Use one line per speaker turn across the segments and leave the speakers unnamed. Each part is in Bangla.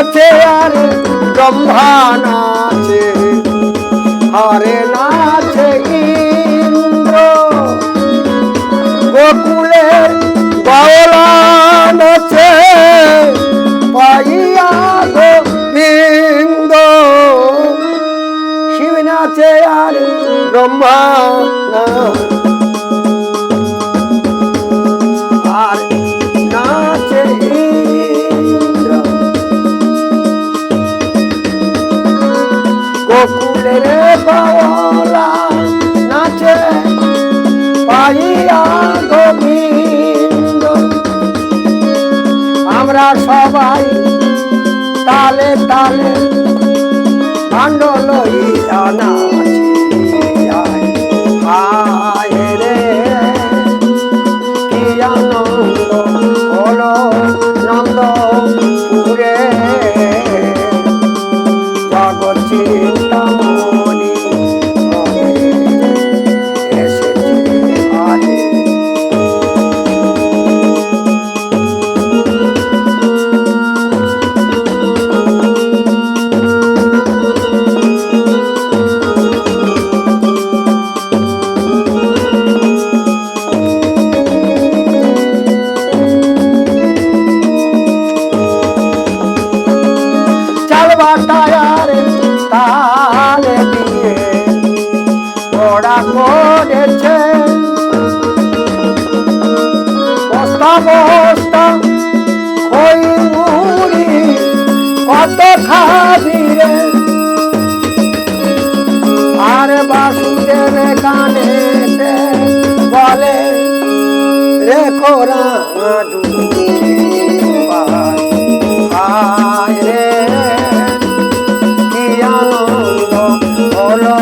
নাচে আর ব্রহ্মা নাচে। হরে নাচে ইন্দ্র। গোকুলে বাউলা নাচে পাইয়া গোবিন্দ শিব নাচে আর ব্রহ্মা নাচে। গোকুলের বাওলা নাচে পাইয়া গোবিন্দ। আমরা সবাই তালে তালে ওরা করেছে বস্তা বস্তা ওই মুড়ি কত খাবি রে আর বাসুদেব কানে বলে রে, কি আনন্দ হলো।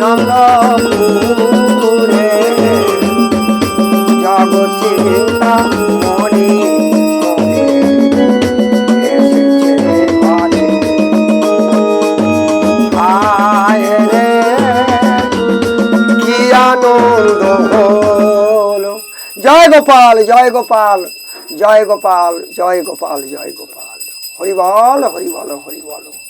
নন্দপুরে মণি মনে জয় গোপাল জয় গোপাল জয় গোপাল জয় গোপাল। হরি বল হরি বল হরি বল।